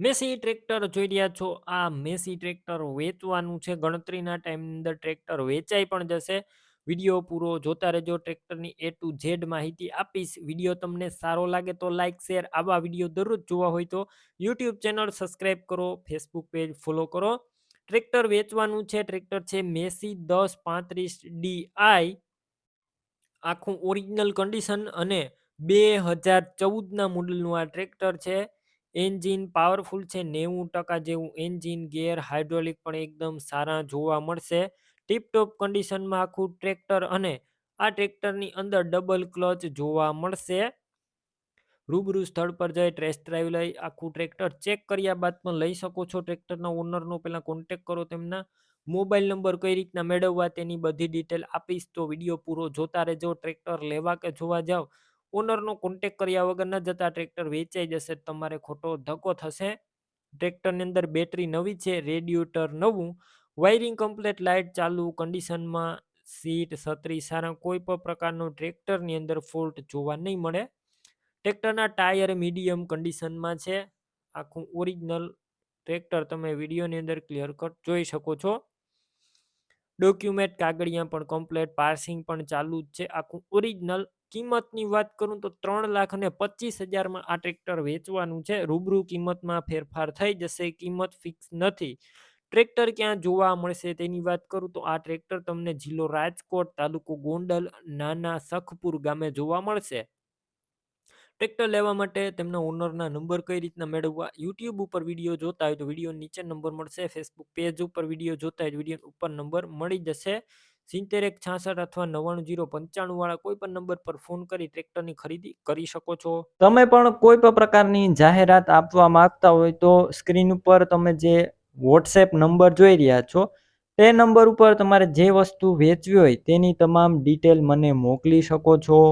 Massey tractor જોઈ રહ્યા છો. આ મેસી ટ્રેક્ટર વેચવાનું છે. ગણતરીના ટાઈમની અંદર ટ્રેક્ટર વેચાઈ પણ જશે. વીડિયો પૂરો જોતા રહેજો. ટ્રેક્ટરની એ ટુ ઝેડ માહિતી આપીશ. વીડિયો તમને સારો લાગે તો લાઇક શેર આવા વીડિયો દરરોજ જોવા હોય તો યુટ્યુબ ચેનલ સબસ્ક્રાઈબ કરો. ફેસબુક પેજ ફોલો કરો. ટ્રેક્ટર વેચવાનું છે. ટ્રેક્ટર છે મેસી દસ પાંત્રીસ ડી આઈ. આખું ઓરિજિનલ કન્ડિશન અને બે હજાર ચૌદના મોડલનું આ ટ્રેક્ટર છે. એન્જિન પાવરફુલ છે, નેવું ટકા જેવું એન્જિન ગેર હાઇડ્રોલિક પણ એકદમ સારા જોવા મળશે. ટીપટોપ કન્ડિશનમાં આખું ટ્રેક્ટર અને આ ટ્રેક્ટરની અંદર ડબલ ક્લચ જોવા મળશે. રૂબરૂ સ્થળ પર જઈ ટેસ્ટ ડ્રાઈવ લઈ આખું ટ્રેક્ટર ચેક કર્યા બાદ પણ લઈ શકો છો. ટ્રેક્ટરના ઓનરનો પહેલાં કોન્ટેક કરો તેમના. મોબાઈલ નંબર કઈ રીતના મેળવવા તેની બધી ડિટેલ આપીશ તો વીડિયો પૂરો જોતા રહેજો. ટ્રેક્ટર લેવા કે જોવા જાવ ઓનરનો કોન્ટેક કર્યા વગર ન જતા ટ્રેક્ટર વેચાઈ જશે, તમારે ખોટો ધક્કો થશે. ટ્રેક્ટરની અંદર બેટરી નવી છે રેડિયુટર નવું. વાયરિંગ કમ્પ્લેટ લાઇટ ચાલુ કન્ડિશનમાં સીટ છત્રી, સારા, કોઈ પણ પ્રકારનો ટ્રેક્ટરની અંદર ફોલ્ટ જોવા નહીં મળે. ટ્રેક્ટરના ટાયર મીડિયમ કન્ડિશનમાં છે. આખું ઓરિજિનલ ટ્રેક્ટર તમે વિડીયોની અંદર ક્લિયર કટ જોઈ શકો છો. ડોક્યુમેન્ટ કાગળિયા પણ કમ્પ્લેટ પાર્સિંગ પણ ચાલુ જ છે. આખું ઓરિજિનલ કિંમતની વાત કરું તો ત્રણ લાખ અને પચીસ હજારમાં આ ટ્રેક્ટર વેચવાનું છે. રૂબરૂ કિંમતમાં ફેરફાર થઈ જશે, કિંમત ફિક્સ નથી. ટ્રેક્ટર ક્યાં જોવા મળશે તેની વાત કરું તો આ ટ્રેક્ટર તમને જિલ્લો રાજકોટ, તાલુકો ગોંડલ, નાના સખપુર ગામે જોવા મળશે. ટ્રેક્ટર લેવા માટે તેમના ઓનરના નંબર કઈ રીતના મેળવવા? યુટ્યુબ ઉપર વીડિયો જોતા હોય તો વીડિયો નીચે નંબર મળશે. ફેસબુક પેજ ઉપર વીડિયો જોતા હોય વીડિયો ઉપર નંબર મળી જશે. સિત્તેર એક છાસઠ અથવા નવ્વાણું જીરો પંચાણું વાળા કોઈ પણ નંબર પર ફોન કરી ટ્રેક્ટરની ખરીદી કરી શકો છો. તમે પણ કોઈ પણ પ્રકારની જાહેરાત આપવા માંગતા હોય તો સ્ક્રીન ઉપર તમે જે વોટ્સએપ નંબર જોઈ રહ્યા છો, તે નંબર ઉપર તમારે જે વસ્તુ વેચવી હોય તેની તમામ ડિટેલ મને મોકલી શકો છો.